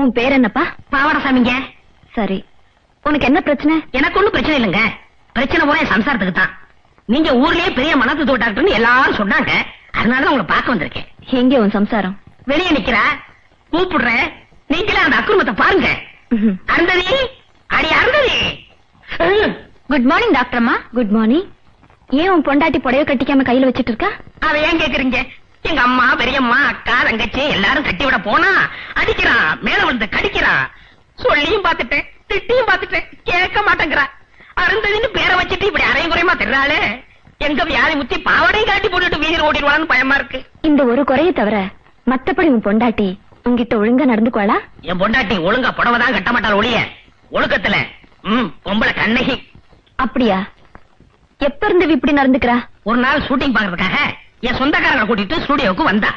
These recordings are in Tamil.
உன் பேர் என்னப்பா? பாவடசாமிங்க. சரி. உனக்கு என்ன பிரச்சனை? எனக்கு ஒண்ணும் பிரச்சனை இல்லைங்க. பிரச்சனை பூரா என் சம்சாரத்துக்கு தான். நீங்க ஊர்லயே பெரிய மனத்து டாக்டர்னு எல்லாரும் சொன்னாங்க. அதனாலதான் உங்களை பார்க்க வந்திருக்கேன். எங்க உன் சம்சாரம்? வெளியே நிக்கிறா. கூப்பிடுறேன் நீங்களே அந்த அக்குடும்பத்தை பாருங்க. அருந்ததி. அடி அருந்ததி. குட் மார்னிங் டாக்டர் அம்மா. குட் மார்னிங் ஏன் உன் பொண்டாட்டி புடவை கட்டிக்காம கையில வச்சிட்டு இருக்கா? அதை ஏன் கேக்குறீங்க? எங்க அம்மா பெரியம்மா அக்கா தங்கச்சி எல்லாரும் கட்டி விட போனா அடிக்கிறான் மேல விழுந்து கடிக்கிறான் சொல்லியும் பாத்துட்டேன் திட்டியும் பாத்துட்டேன் கேட்க மாட்டேங்கிறா. அருந்ததின்னு பேரை வச்சுட்டு இப்படி அரையும் குறையமா தெரியறாளே? எங்க வியாதி முத்தி பாவாடையும் காட்டி போட்டுட்டு வீதியில் ஓடிடுவான்னு பயமா இருக்கு. இந்த ஒரு குறைய தவிர மத்தபடி உன் பொண்டாட்டி உன்கிட்ட ஒழுங்கா நடந்துக்குவாளா? என் பொண்டாட்டி ஒழுங்கா புடவை தான் கட்ட மாட்டாள் ஒளிய ஒழுக்கத்துல ம் பொம்பளை கண்ணகி. அப்படியா? எப்ப இருந்து இப்படி நடந்துக்கிறா? ஒரு நாள் ஷூட்டிங் பாக்குறதுக்காக என் சொந்தக்காரங்களை கூட்டிட்டு ஸ்டுடியோவுக்கு வந்தா.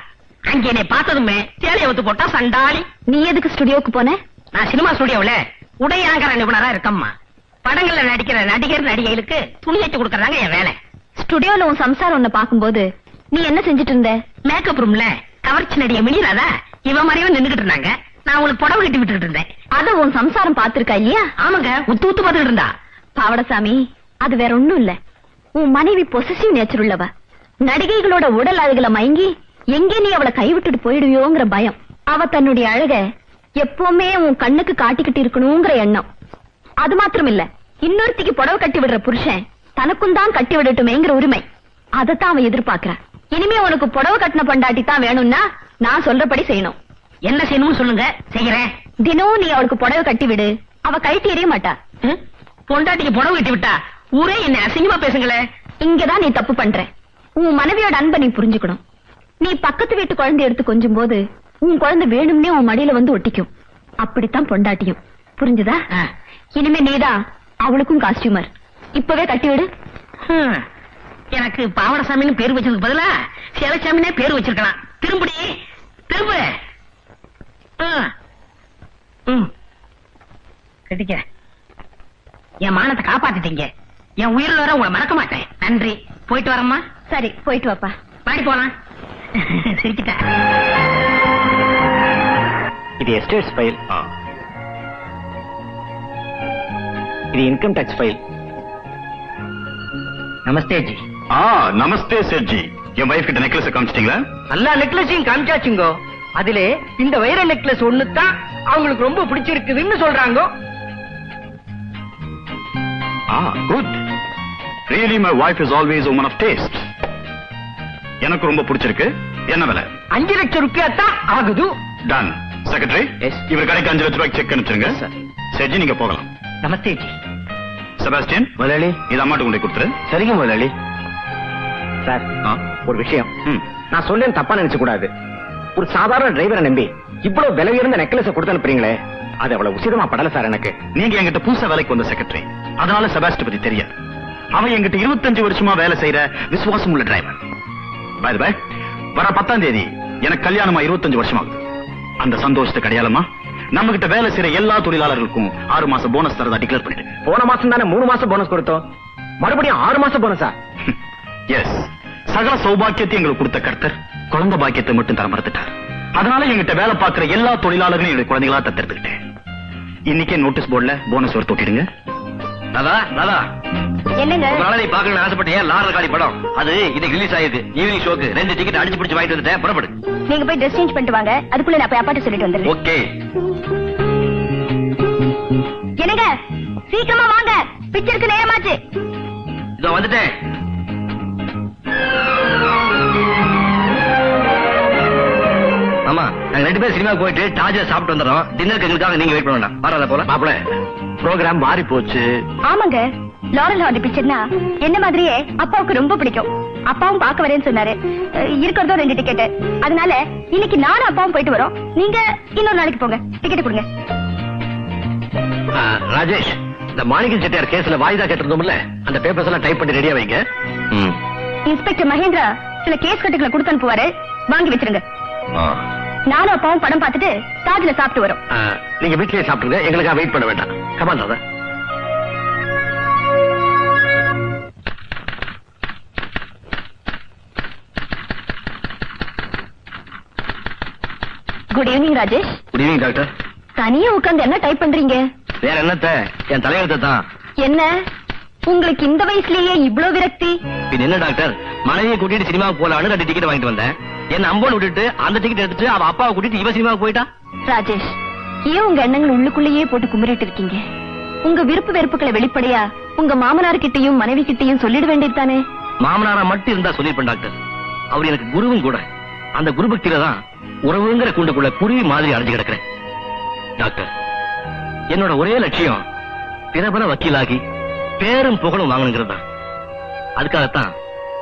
அங்க என்னை பார்த்ததுமே சேலையை ஒத்து போட்டா சண்டாளி. நீ எதுக்கு ஸ்டுடியோக்கு போன? நான் சினிமா ஸ்டுடியோவுல உடை அலங்கார நிபுணரா இருக்கம்மா. படங்கள்ல நடிக்கிற நடிகர் நடிகைகளுக்கு துணி வச்சு கொடுக்கறதாங்க என் வேலை. ஸ்டுடியோல உன் சம்சாரம் உன்னை பாக்கும்போது நீ என்ன செஞ்சுட்டு இருந்த? மேக்கப் ரூம்ல கவர்ச்சி நடிகை மினிராதா இவ மாதிரியும் நின்னுகிட்டு இருந்தாங்க. நான் உங்களுக்கு புடவை கட்டி விட்டுட்டு இருந்தேன். அத உன் சம்சாரம் பாத்திருக்கா இல்லையா? ஆமாங்க உத்து உத்து பார்த்துட்டு இருந்தா. பாவடசாமி அது வேற ஒண்ணும் இல்ல. உன் மனைவி பொசசிவ் நேச்சர் உள்ளவ நடிகைகளோட உடல் அழகுல மயங்கி எங்கே நீ அவளை கைவிட்டுட்டு போயிடுவியோங்கிற பயம். அவ தன்னுடைய அழக எப்பவுமே உன் கண்ணுக்கு காட்டிக்கிட்டு இருக்கணுங்கிற எண்ணம். அது மாத்திரம் இல்ல இன்னொருத்திக்கு புடவை கட்டி விடுற புருஷன் தனக்கும் தான் கட்டி விடட்டுமேங்கிற உரிமை. அதத்தான் அவன் எதிர்பார்க்கறா. இனிமே உனக்கு புடவை கட்டின பொண்டாட்டி தான் வேணும்னா நான் சொல்றபடி செய்யணும். என்ன செய்யணும்னு சொல்லுங்க. செய்யறேன். தினமும் நீ அவளுக்கு புடவை கட்டி விடு. அவ கைட்டு எறிய மாட்டா? பொண்டாட்டிக்கு புடவை கட்டி விட்டா? ஊரே என்ன அசிங்கமா பேசுங்களே. இங்கதான் நீ தப்பு பண்ற. உன் மனைவியோட அன்பை நீ புரிஞ்சுக்கணும். நீ பக்கத்து வீட்டு குழந்தை எடுத்து கொஞ்சும் போது உன் குழந்தை வேணும்னே உன் மடியில வந்து ஒட்டிக்கும். அப்படித்தான் பொண்டாட்டியும். புரிஞ்சுதா. இனிமே நீதான் அவளுக்கும் காஸ்டியூமர் இப்பவே கட்டி விடு ஹம். எனக்கு பாவடசாமின்னு பேர் வச்சதுக்கு பதிலா சேலசாமினே பேர் வச்சிருக்கலாம். திரும்படி. திரும்ப. கட்டிக்க. என் மானத்தை காப்பாத்திட்டீங்க. என் உயிரில் வர உங்களை மறக்க மாட்டேன். நன்றி. போயிட்டு வரேம்மா. சரி போயிட்டு வாப்பா. பாடி போலாம். சிரிக்கிட்டேன் இது எஸ்டேட்ஸ் ஃபைல் இது இன்கம் டாக்ஸ் ஃபைல் நமஸ்தே ஜி ஆ நமஸ்தே செட்ஜி என் வைஃப் கிட்ட நெக்லஸ் காமிச்சிட்டீங்களா? எல்லா நெக்லஸையும் காமிச்சாச்சுங்கோ. அதிலே இந்த வைர நெக்லஸ் ஒண்ணு தான் அவங்களுக்கு ரொம்ப பிடிச்சிருக்குதுன்னு சொல்றாங்க. ஆ good really my wife is always woman of taste எனக்கு ரொம்ப பிடிச்சிருக்கு. என்ன விலை? அஞ்சு லட்சம் ரூபாய் தான் ஆகுது. Done secretary Yes. இவர் கடைக்கு அஞ்சு லட்ச ரூபாய்க்கு செக் அனுப்பிச்சிருங்க. செட்ஜி நீங்க போகலாம். நமஸ்தே ஜி. செபாஸ்டியன் முதலாளி. இது அம்மாட்டு கொண்டு கொடுத்துரு. சரிங்க முதலாளி. சார் ஒரு விஷயம். நான் சொன்னேன் தப்பா நினைச்ச கூடாது. ஒரு சாதாரண டிரைவரை நம்பி இவ்வளவு விலை உயர்ந்த நெக்லஸ் கொடுத்து அனுப்புறீங்களே அது அவ்வளவு உசிதமா படல சார் எனக்கு. நீங்க என்கிட்ட புதுசா வேலைக்கு வந்த செக்ரட்டரி அதனால செபாஸ்டி பத்தி தெரியாது. அவன் என்கிட்ட இருபத்தஞ்சு வருஷமா வேலை செய்யற விசுவாசம் உள்ள டிரைவர் பை பை வர பத்தாம் தேதி எனக்கு கல்யாணமா இருபத்தஞ்சு வருஷம்? ஆகுது அந்த சந்தோஷத்துக்கு அடையாளமா? நம்ம கிட்ட வேலை செய்யற எல்லா தொழிலாளர்களுக்கும் ஆறு மாசம் போனஸ் தரதா டிக்ளேர் பண்ணிட்டு போன மாசம் தானே மூணு மாசம் போனஸ் கொடுத்தோம். மறுபடியும் ஆறு மாசம் போனஸா எஸ் சகல சௌபாக்கியத்தை எங்களுக்கு கொடுத்த கர்த்தர் குழந்தை பாக்கியத்தை மட்டும் தர மறுத்துட்டார். அதனால எங்கிட்ட வேலை பார்க்கிற எல்லா தொழிலாளர்களையும் என்னுடைய குழந்தைகளா தத்தெடுத்துக்கிட்டேன். இன்னைக்கே நோட்டீஸ் போர்டுல போனஸ் ஒரு தொட்டிடுங்க ராதா ராதா என்னங்க? நாளா பாக்கணும்னு ஆசைப்பட்டேன். லாரல் காடி படம்? அது இன்னைக்கு ரிலீஸ் ஆயிருக்கு ஈவினிங் ஷோக்கு ரெண்டு டிக்கெட் அடிச்சு பிடிச்சு வாங்கிட்டு வந்துட்டேன். புறப்படு. நீங்க போய் ட்ரெஸ் சேஞ்ச் பண்ணிட்டு வாங்க. அதுக்குள்ள நான் போய் அப்பாட்ட சொல்லிட்டு வந்துடுறேன். ஓகே என்னங்க? சீக்கிரமா வாங்க. பிக்சருக்கு நேரமாச்சு. இதோ வந்துட்டேன். ஆமா. நாங்க ரெண்டு பேரும் சினிமா போயிட்டு டாஜா சாப்பிட்டு வந்துடுறோம். டின்னருக்கு எங்களுக்காக நீங்க வெயிட் பண்ண வேண்டாம். வராத போல. மாப்பிள ப்ரோக்ராம் மாறி போச்சு. ஆமாங்க. லாரல் ஹார்டி பிக்சர்னா என்ன மாதிரியே அப்பாவுக்கு ரொம்ப பிடிக்கும். அப்பாவும் பார்க்க வரேன்னு சொன்னாரு. இருக்கிறதோ ரெண்டு டிக்கெட் அதனால இன்னைக்கு நானும் அப்பாவும் போயிட்டு வரோம். நீங்க இன்னொரு நாளைக்கு போங்க. டிக்கெட் கொடுங்க. ஆ, ராஜேஷ் இந்த மாணிக்க செட்டியார் கேஸ்ல வாய்தா கேட்டிருந்தோம்ல? அந்த பேப்பர்ஸ் எல்லாம் டைப் பண்ணி ரெடியா வைங்க. ம். இன்ஸ்பெக்டர் மகேந்திரா சில கேஸ் கட்டுகளை கொடுத்து அனுப்புவாரு. வாங்கி வச்சிருங்க. ஆ. நானும் அப்பாவும் படம் பார்த்துட்டு தாஜ்ல சாப்பிட்டு வரோம். நீங்க வீட்லயே சாப்பிட்டுருங்க எங்களுக்காக வெயிட் பண்ண வேண்டாம். Come on Radha good evening Rajesh good evening doctor தனியா உட்கார்ந்து என்ன டைப் பண்றீங்க? வேற என்னத்த? என் தலையெழுத்தை தான். என்ன? உங்களுக்கு இந்த வயசுலயே இவ்ளோ விரக்தி? பின் என்ன டாக்டர் மனைவியை கூட்டிட்டு சினிமாவுக்கு போலான்னு ரெண்டு டிக்கெட் வாங்கிட்டு வந்தேன். என்ன அம்போன் விட்டுட்டு அந்த டிக்கெட் எடுத்துட்டு அவ அப்பாவை கூட்டிட்டு இவ சினிமாவுக்கு போயிட்டா? ராஜேஷ் ஏன் உங்க எண்ணங்கள் உள்ளுக்குள்ளேயே போட்டு கும்பிட்டு இருக்கீங்க? உங்க விருப்பு வெறுப்புகளை வெளிப்படையா உங்க மாமனார் கிட்டயும் மனைவி கிட்டயும் சொல்லிட வேண்டியது தானே மாமனாரா மட்டும் இருந்தா சொல்லிருப்பேன் டாக்டர். அவர் எனக்கு குருவும் கூட. அந்த குரு பக்தியில தான் உறவுங்கிற கூண்டுக்குள்ள குருவி மாதிரி அடைஞ்சு கிடக்குறேன். டாக்டர் என்னோட ஒரே லட்சியம் பிரபல வக்கீலாகி பேரும் புகழும் வாங்கணுங்கிறது தான். அதுக்காகத்தான்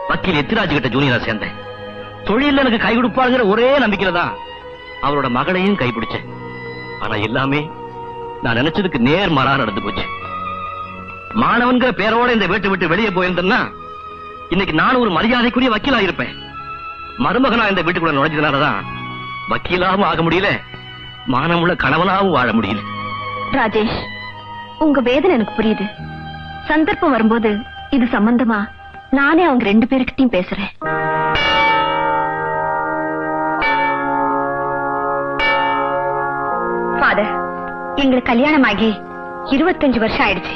வக்கீல் எத்திராஜ் கிட்ட ஜூனியரா சேர்ந்தேன். தொழில எனக்கு கை கொடுப்பாருங்கிற ஒரே நம்பிக்கையில தான் அவரோட மகளையும் கைப்பிடிச்சேன். ஆனா எல்லாமே நான் நினைச்சதுக்கு நேர் மாறா நடந்து போச்சு. மாணவன்கிற பேரோட இந்த வீட்டை விட்டு வெளியே போயிருந்தேன்னா இன்னைக்கு நான் ஒரு மரியாதைக்குரிய வக்கீலா இருப்பேன். மருமகனா இந்த வீட்டுக்குள்ள நுழைஞ்சதுனாலதான் வக்கீலாவும் ஆக முடியல மானமுள்ள கணவனாவும் வாழ முடியல. ராஜேஷ் உங்க வேதனை எனக்கு புரியுது. சந்தர்ப்பம் வரும்போது இது சம்பந்தமா? நானே அவங்க ரெண்டு பேருக்கிட்டையும் பேசுறேன். எங்களுக்கு கல்யாணம் ஆகி இருபத்தஞ்சு வருஷம் ஆயிடுச்சு.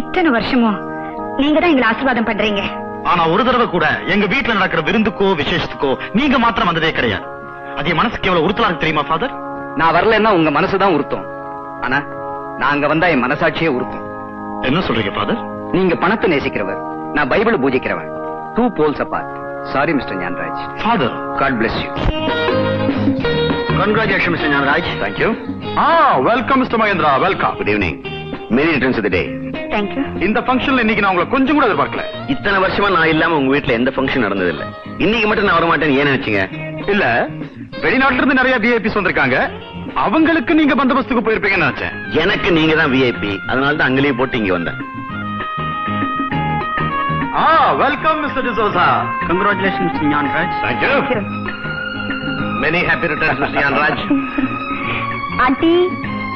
இத்தனை வருஷமும் நீங்க தான் எங்களை ஆசீர்வாதம் பண்றீங்க. ஆனா ஒரு தடவை கூட எங்க வீட்டுல நடக்கிற விருந்துக்கோ விசேஷத்துக்கோ நீங்க மாத்திரம் வந்ததே கிடையாது. அது என் மனசுக்கு எவ்வளவு உறுத்தலா இருக்கு தெரியுமா ஃபாதர் நான் வரலன்னா உங்க மனசுதான் உறுத்தும். ஆனா நாங்க வந்தா என் மனசாட்சியே உறுத்தும். என்ன சொல்றீங்க ஃபாதர் நீங்க பணத்தை நேசிக்கிறவர். நான் Bible பூஜிக்கிறவன். Two poles apart sorry mister Gnanaraj father God bless you congratulation mister Gnanaraj thank you ah welcome mister Mahendra welcome good evening many returns the day thank you இந்த ஃபங்க்ஷன்ல இன்னைக்கு நான் உங்களை கொஞ்சம் கூட எதிர்பார்க்கல. இத்தனை வருஷமா நான் இல்லாம உங்க வீட்ல எந்த ஃபங்க்ஷன் நடந்தது இல்ல இன்னைக்கு மட்டும் நான் வர மாட்டேன்னு ஏன் நினைச்சீங்க? இல்ல வெளிநாட்டுல இருந்து நிறைய விஐபிஸ் வந்திருக்காங்க. அவங்களுக்கு நீங்க பந்தோபஸ்துக்கு போயிருப்பீங்கன்னு நினைச்சேன். எனக்கு நீங்க தான் விஐபி அதனால தான் அங்கேயே போட்டு இங்க வந்தேன். ஆ welcome mister D'Souza congratulation mister Gnanaraj thank you many happy returns mister Gnanaraj aunty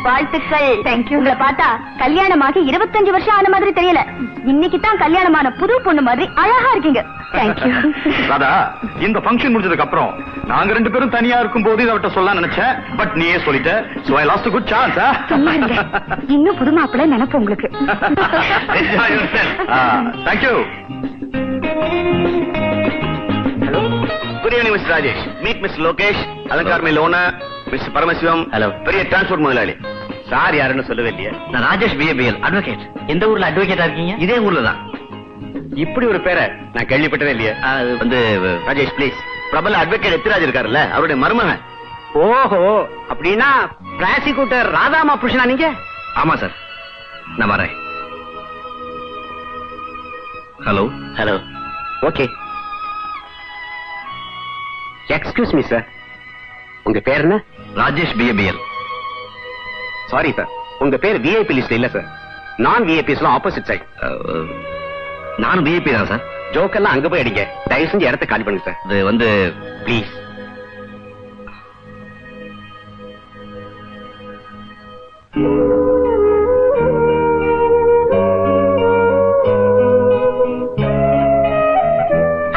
வாழ்த்துக்கள். தேங்க்யூ உங்களை பார்த்தா கல்யாணமாகி இருபத்தஞ்சு வருஷம் ஆன மாதிரி தெரியல. இன்னைக்கு தான் கல்யாணமான புது பொண்ணு மாதிரி அழகா இருக்கீங்க. தேங்க்யூ ராதா இந்த ஃபங்க்ஷன் முடிஞ்சதுக்கு அப்புறம் நாங்க ரெண்டு பேரும் தனியா இருக்கும் போது இதை சொல்ல நினைச்சேன். பட் நீயே சொல்லிட்ட. So I lost good chance. இன்னும் புது மாப்பிள்ளை நினைப்பு உங்களுக்கு. Thank you good evening mister Rajesh meet mister Lokesh Alankar mill owner mister Paramasivam Hello. பெரிய டிரான்ஸ்போர்ட் முதலாளி சார் யாருன்னு சொல்லவே இல்லையே நான் ராஜேஷ் பிஏபிஎல் அட்வொகேட் எந்த ஊர்ல அட்வொகேட்டா இருக்கீங்க இதே ஊர்ல தான் இப்படி ஒரு பேரை நான் கேள்விப்பட்டதே இல்லையே வந்து ராஜேஷ் ப்ளீஸ் பிரபல அட்வொகேட் எத்திராஜ் இருக்காருல்ல அவருடைய மருமகன் ஓஹோ அப்படின்னா பிராசிக்யூட்டர் ராதாமா புருஷனா நீங்க? ஆமா சார் நான் வரேன். Hello hello okay excuse me sir உங்க பேர் என்ன? ராஜேஷ் பிஏபிஎல் சாரி சார் உங்க பேர் விஐபி லிஸ்ட் இல்ல சார் நான் விஐபிஸ்லாம் ஆப்போசிட் சைட் நானும் பிஏபி தான் சார் ஜோக்கெல்லாம் அங்க போய் அடிங்க. தயவு செஞ்சு இடத்த காலி பண்ணுங்க சார் இது வந்து ப்ளீஸ்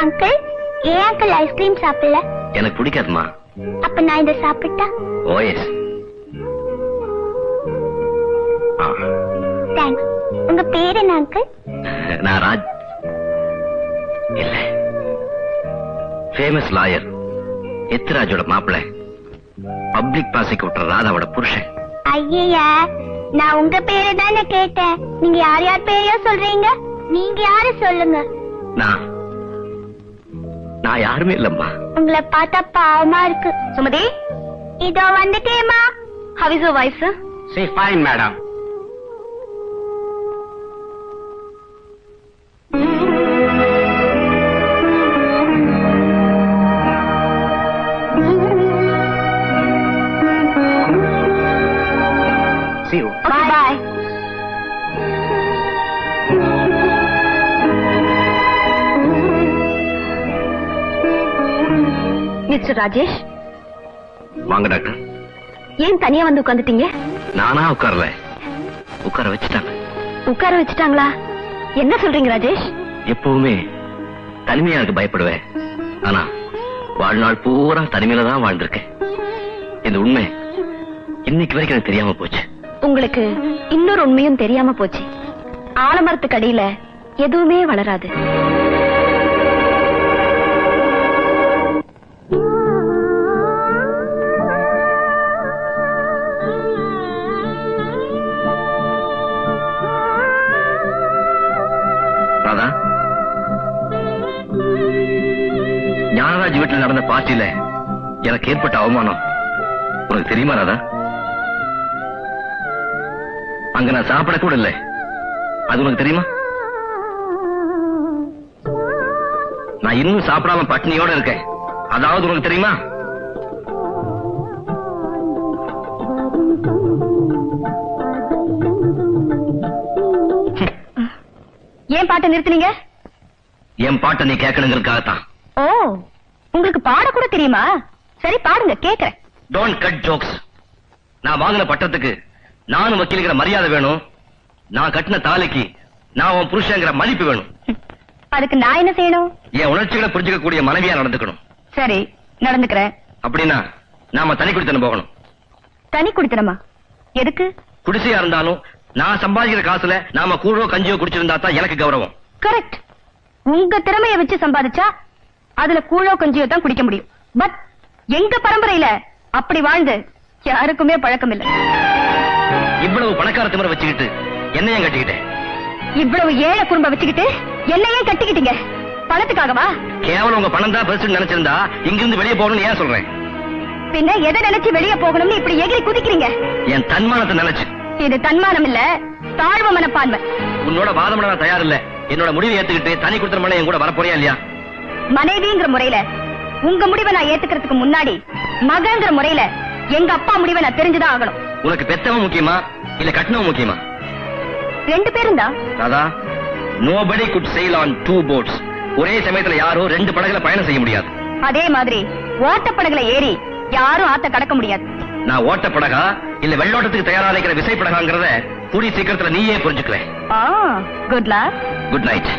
அங்கிள் ஏன் அங்கிள் ஐஸ்கிரீம் சாப்பிடல? எனக்கு பிடிக்காதுமா. அப்ப நான் இதை சாப்பிட்டா? ஓஎஸ் தேங்க்ஸ் உங்க பேர் என்ன அங்கிள் நான் ராஜ். இல்ல. ஃபேமஸ் லாயர் எத்ராஜோட மாப்பிள்ளை. பப்ளிக் ப்ராசிக்யூட்டர் ராதாவோட புருஷன். ஐயா நான் உங்க பேரு தானே கேட்டேன். நீங்க யார் யார் பேரையோ சொல்றீங்க? நீங்க யாரு சொல்லுங்க? நான். நான் யாருமே இல்லம்மா. உங்களை பார்த்தா பாவமா இருக்கு. சுமதி இதோ வந்துட்டேமா how is your wife sir she fine madam mister Rajesh. வாங்க டாக்டர். ஏன் தனியா வந்து உட்காந்துட்டீங்க? நானா உட்காரல. உட்கார வச்சுட்டாங்க. உட்கார வச்சுட்டாங்களா? என்ன சொல்றீங்க ராஜேஷ்? எப்பவுமே தனிமையா பயப்படுவேன். ஆனா வாழ்நாள் பூரா தனிமையில தான் வாழ்ந்திருக்கேன். இந்த உண்மை இன்னைக்கு வரைக்கும் எனக்கு தெரியாம போச்சு. உங்களுக்கு இன்னொரு உண்மையும் தெரியாம போச்சு. ஆலமரத்துக்கு அடியில எதுவுமே வளராது. வீட்டில் நடந்த பார்ட்டியில எனக்கு ஏற்பட்ட அவமானம். உனக்கு தெரியுமா ராதா? அங்க நான் சாப்பிட கூட இல்லை. அது உனக்கு தெரியுமா? நான் இன்னும் சாப்பிடாம பட்டினியோட இருக்கேன். அதாவது உனக்கு தெரியுமா? ஏன் பாட்டை நிறுத்துனீங்க? என் பாட்டை நீ கேட்கணுங்கிறதுக்காகத்தான். ஓ. உங்களுக்கு பாட கூட தெரியுமா? சரி பாடுங்க கேக்குறேன். டோன்ட் கட் ஜோக்ஸ் நான் வாங்கின பட்டத்துக்கு நானும் வக்கீலுங்கிற மரியாதை வேணும். நான் கட்டின தாலிக்கு நான் உன் புருஷங்கிற மதிப்பு வேணும். அதுக்கு நான் என்ன செய்யணும்? என் உணர்ச்சிகளை புரிஞ்சுக்கக்கூடிய மனைவியா நடந்துக்கணும். சரி நடந்துக்கிறேன். அப்படின்னா நாம தனி குடித்தனம் போகணும். தனி குடித்தனமா? எதுக்கு? குடிசையா இருந்தாலும் நான் சம்பாதிக்கிற காசுல நாம கூழோ கஞ்சியோ குடிச்சிருந்தா தான் எனக்கு கௌரவம். கரெக்ட் உங்க திறமைய வச்சு சம்பாதிச்சா அதுல கூழோ கஞ்சியோ தான் குடிக்க முடியும். பட் எங்க பரம்பரையில அப்படி வாழ்ந்து யாருக்குமே பழக்கம் இல்ல. இவ்வளவு பணக்கார திமிர வச்சுக்கிட்டு என்னையும் கட்டிக்கிட்டேன் இவ்வளவு ஏழை குடும்பம் வச்சுக்கிட்டு என்னையே கட்டிக்கிட்டீங்க. பணத்துக்காகவா? கேவலம் உங்க பணம் தான் பெருசுன்னு நினைச்சிருந்தா இங்கிருந்து வெளியே போகணும்னு ஏன் சொல்றேன்? பின்ன எதை நினைச்சு வெளியே போகணும்னு இப்படி எகிரி குதிக்கிறீங்க? என் தன்மானத்தை நினைச்சு. இது தன்மானம் இல்ல தாழ்வு மனப்பான்மை. உன்னோட வாதம் நான் தயார் இல்ல என்னோட முடிவை ஏத்துக்கிட்டு தனி குடுத்தனம் என் கூட வரப்போறியா இல்லையா? மனைவிங்கிற முறையில உங்க முடிவை நான் ஏத்துக்கிறதுக்கு முன்னாடி மகங்கிற முறையில எங்க அப்பா முடிவை நான் தெரிஞ்சுதான் ஆகணும். உனக்கு பெத்தவன் முக்கியமா? இல்ல கட்டினவன் முக்கியமா? ரெண்டு பேரும் தான் Radha nobody could sail on two boats ஒரே சமயத்துல யாரும் ரெண்டு படகுல பயணம் செய்ய முடியாது. அதே மாதிரி ஓட்டப்படகுல ஏறி யாரும் ஆத்த கடக்க முடியாது. நான் ஓட்ட படகா இல்ல வெள்ளோட்டத்துக்கு தயாரா இருக்கிற விசை படகாங்கிறத கூடிய சீக்கிரத்துல நீயே புரிஞ்சுக்குவேன் குட் குட் நைட்